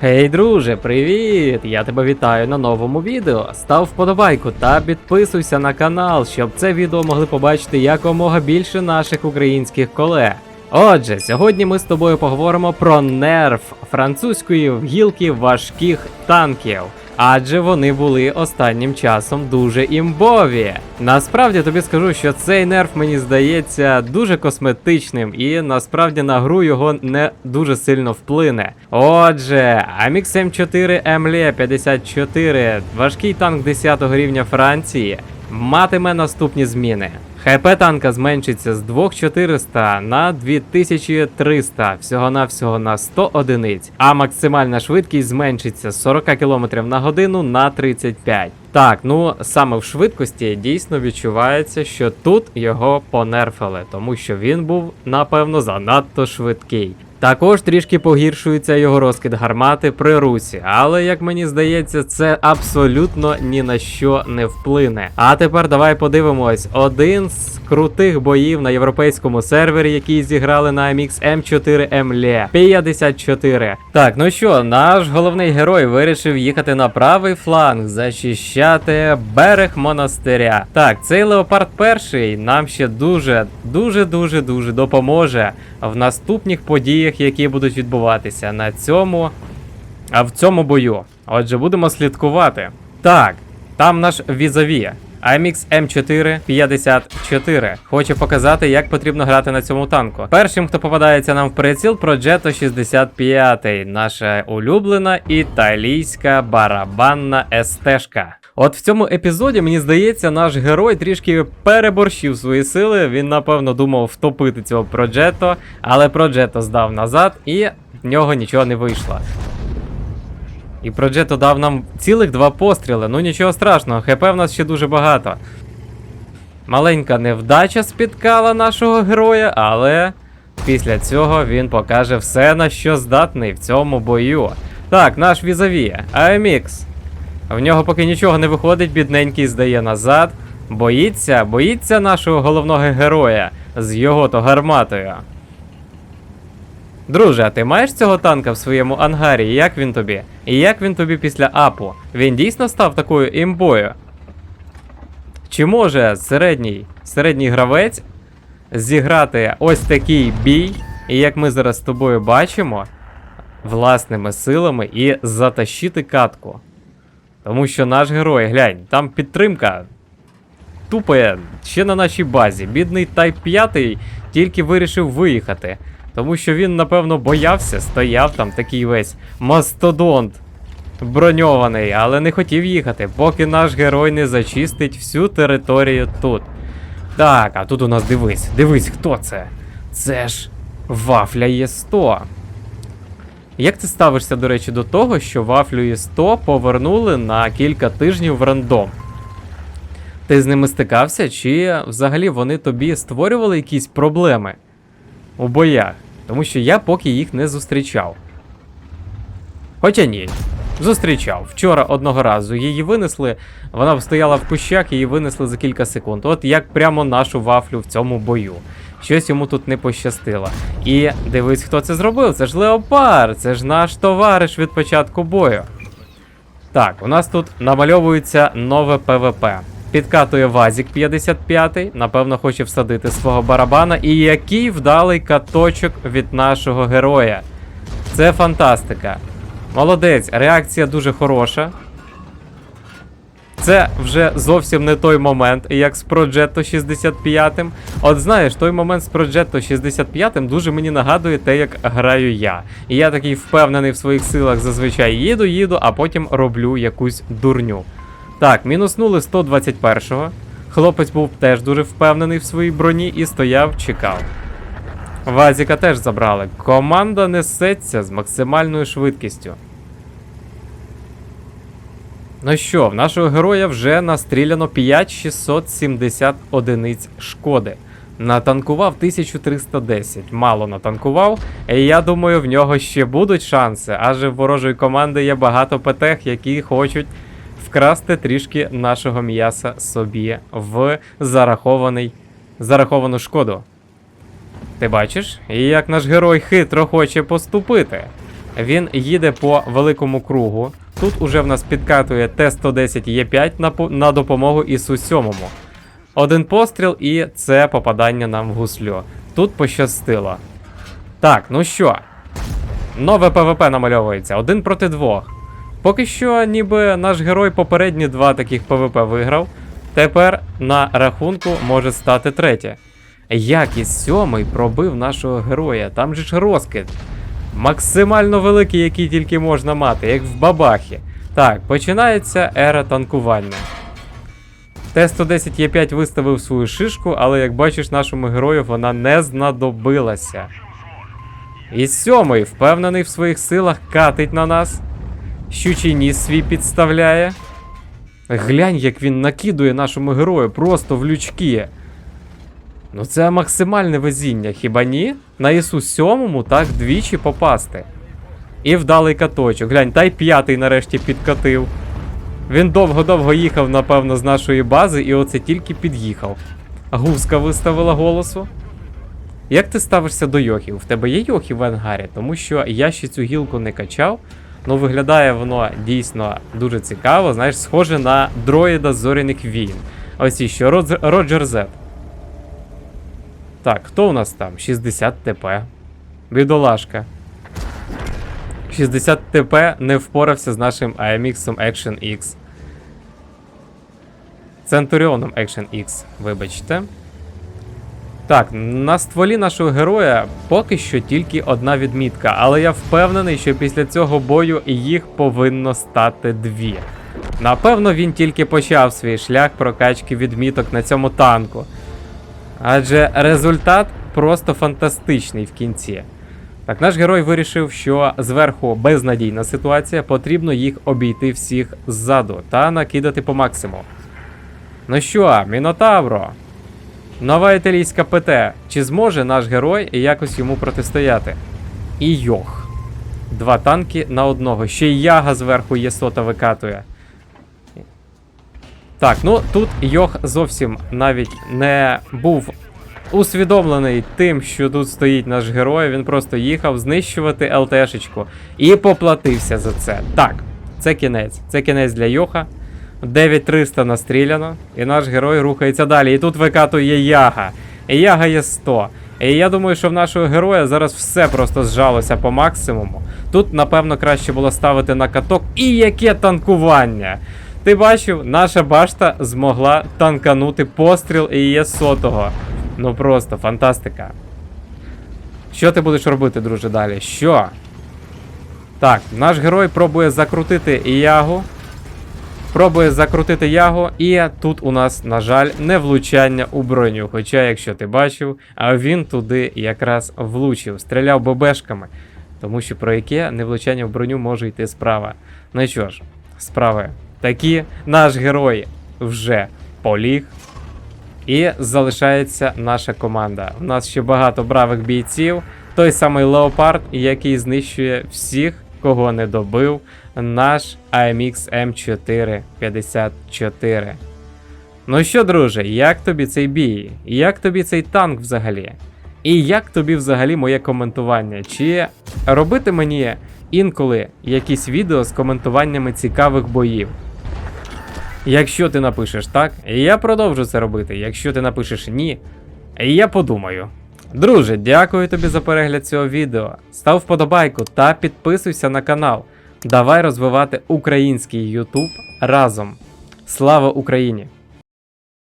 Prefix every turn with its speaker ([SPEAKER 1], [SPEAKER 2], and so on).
[SPEAKER 1] Гей, друже, привіт! Я тебе вітаю на новому відео. Став вподобайку та підписуйся на канал, щоб це відео могли побачити якомога більше наших українських колег. Отже, сьогодні ми з тобою поговоримо про нерв французької гілки важких танків. Адже вони були останнім часом дуже імбові. Насправді тобі скажу, що цей нерв мені здається дуже косметичним, і насправді на гру його не дуже сильно вплине. Отже, Amix M4 MLE 54, важкий танк 10 рівня Франції, матиме наступні зміни. ХП танка зменшиться з 2400 на 2300, всього-навсього на 100 одиниць, а максимальна швидкість зменшиться з 40 км на годину на 35. Так, ну саме в швидкості дійсно відчувається, що тут його понерфили, тому що він був, напевно, занадто швидкий. Також трішки погіршується його розкид гармати при русі, але як мені здається, це абсолютно ні на що не вплине. А тепер давай подивимось один з крутих боїв на європейському сервері, які зіграли на MX M4 MLE 54. Так, ну що, наш головний герой вирішив їхати на правий фланг, захищати берег монастиря. Так, цей леопард перший нам ще дуже, дуже, дуже, дуже допоможе в наступних подіях, які будуть відбуватися на цьому, а в цьому бою. Отже, будемо слідкувати. Так, там наш візаві. IMX M4 54 хоче показати, як потрібно грати на цьому танку. Першим, хто попадається нам в приціл, Progetto 65, наша улюблена італійська барабанна естешка. От в цьому епізоді, мені здається, наш герой трішки переборщив свої сили. Він, напевно, думав втопити цього Проджето, але Проджето здав назад і в нього нічого не вийшло. І Проджето дав нам цілих два постріли. Ну нічого страшного, ХП в нас ще дуже багато. Маленька невдача спіткала нашого героя, але після цього він покаже все, на що здатний в цьому бою. Так, наш візаві, AMX. В нього поки нічого не виходить, бідненький здає назад. Боїться, боїться нашого головного героя з його то гарматою. Друже, а ти маєш цього танка в своєму ангарі? Як він тобі? І як він тобі після апу? Він дійсно став такою імбою? Чи може середній, середній гравець зіграти ось такий бій, і як ми зараз з тобою бачимо, власними силами і затащити катку? Тому що наш герой, глянь, там підтримка тупає ще на нашій базі. Бідний Type 5 тільки вирішив виїхати. Тому що він, напевно, боявся, стояв там такий весь мастодонт броньований, але не хотів їхати, поки наш герой не зачистить всю територію тут. Так, а тут у нас дивись, дивись, хто це? Це ж Вафля Є100. Як ти ставишся, до речі, до того, що Вафлю Є100 повернули на кілька тижнів в рандом? Ти з ними стикався, чи взагалі вони тобі створювали якісь проблеми у боях? Тому що я поки їх не зустрічав. Хоча ні, зустрічав. Вчора одного разу її винесли, вона стояла в кущах, її винесли за кілька секунд. От як прямо нашу вафлю в цьому бою. Щось йому тут не пощастило. І дивись, хто це зробив. Це ж Леопард, це ж наш товариш від початку бою. Так, у нас тут намальовується нове ПВП. Підкатує Вазік 55, напевно, хоче всадити свого барабана. І який вдалий каточок від нашого героя. Це фантастика. Молодець, реакція дуже хороша. Це вже зовсім не той момент, як з Progetto 65. От знаєш, той момент з Progetto 65 дуже мені нагадує те, як граю я. І я такий впевнений в своїх силах зазвичай їду, їду, а потім роблю якусь дурню. Так, мінуснули 121-го. Хлопець був теж дуже впевнений в своїй броні і стояв, чекав. Вазіка теж забрали. Команда несеться з максимальною швидкістю. Ну що, в нашого героя вже настріляно 5670 одиниць шкоди. Натанкував 1310. Мало натанкував. І я думаю, в нього ще будуть шанси, адже в ворожої команди є багато ПТХ, які хочуть вкрасти трішки нашого м'яса собі в зарахований, зараховану шкоду. Ти бачиш? І як наш герой хитро хоче поступити. Він їде по великому кругу. Тут уже в нас підкатує Т-110Е5 на, по- на допомогу ІСу-7. Один постріл і це попадання нам в гуслю. Тут пощастило. Так, ну що? Нове ПВП намальовується, один проти двох. Поки що, ніби наш герой попередні два таких ПВП виграв. Тепер на рахунку може стати третє. Як із сьомий пробив нашого героя, там же ж розкид. Максимально великий, який тільки можна мати, як в бабахі. Так, починається ера танкування. Т-110Е5 виставив свою шишку, але як бачиш, нашому герою вона не знадобилася. І сьомий, впевнений в своїх силах, катить на нас. Щучий ніс свій підставляє. Глянь, як він накидує нашому герою просто в лючки. Ну це максимальне везіння, хіба ні? На ісу сьомому так двічі попасти. І вдалий каточок. Глянь, та й п'ятий нарешті підкатив. Він довго-довго їхав, напевно, з нашої бази, і оце тільки під'їхав. Гуска виставила голосу. Як ти ставишся до йохів? В тебе є йохи в ангарі? Тому що я ще цю гілку не качав. Ну, виглядає воно дійсно дуже цікаво, знаєш, схоже на дроїда з зоряних війн. І що, Роджер Зет. Так, хто у нас там? 60 ТП. Бідолашка. 60 ТП не впорався з нашим AMX Action X. Центуріоном Action X, вибачте. Так, на стволі нашого героя поки що тільки одна відмітка, але я впевнений, що після цього бою їх повинно стати дві. Напевно, він тільки почав свій шлях прокачки відміток на цьому танку. Адже результат просто фантастичний в кінці. Так, наш герой вирішив, що зверху безнадійна ситуація, потрібно їх обійти всіх ззаду та накидати по максимуму. Ну що, Мінотавро, нова італійська ПТ. Чи зможе наш герой якось йому протистояти? І Йох. Два танки на одного. Ще й яга зверху єсота викатує. Так, ну тут Йох зовсім навіть не був усвідомлений тим, що тут стоїть наш герой. Він просто їхав знищувати ЛТшечку і поплатився за це. Так, це кінець. Це кінець для Йоха. 9300 настріляно, і наш герой рухається далі. І тут викатує Яга. І Яга є 100. І я думаю, що в нашого героя зараз все просто зжалося по максимуму. Тут, напевно, краще було ставити на каток. І яке танкування! Ти бачив, наша башта змогла танканути постріл і є сотого. Ну просто фантастика. Що ти будеш робити, друже, далі? Що? Так, наш герой пробує закрутити Ягу. Пробує закрутити Ягу, і тут у нас, на жаль, не влучання у броню. Хоча, якщо ти бачив, а він туди якраз влучив, стріляв ББшками. Тому що про яке невлучання в броню може йти справа. Ну що ж, справи такі. Наш герой вже поліг. І залишається наша команда. У нас ще багато бравих бійців. Той самий Леопард, який знищує всіх, кого не добив, наш AMX M454. Ну що, друже, як тобі цей бій? Як тобі цей танк взагалі? І як тобі взагалі моє коментування? Чи робити мені інколи якісь відео з коментуваннями цікавих боїв? Якщо ти напишеш так, я продовжу це робити. Якщо ти напишеш ні, я подумаю. Друже, дякую тобі за перегляд цього відео. Став вподобайку та підписуйся на канал. Давай розвивати український YouTube разом. Слава Україні!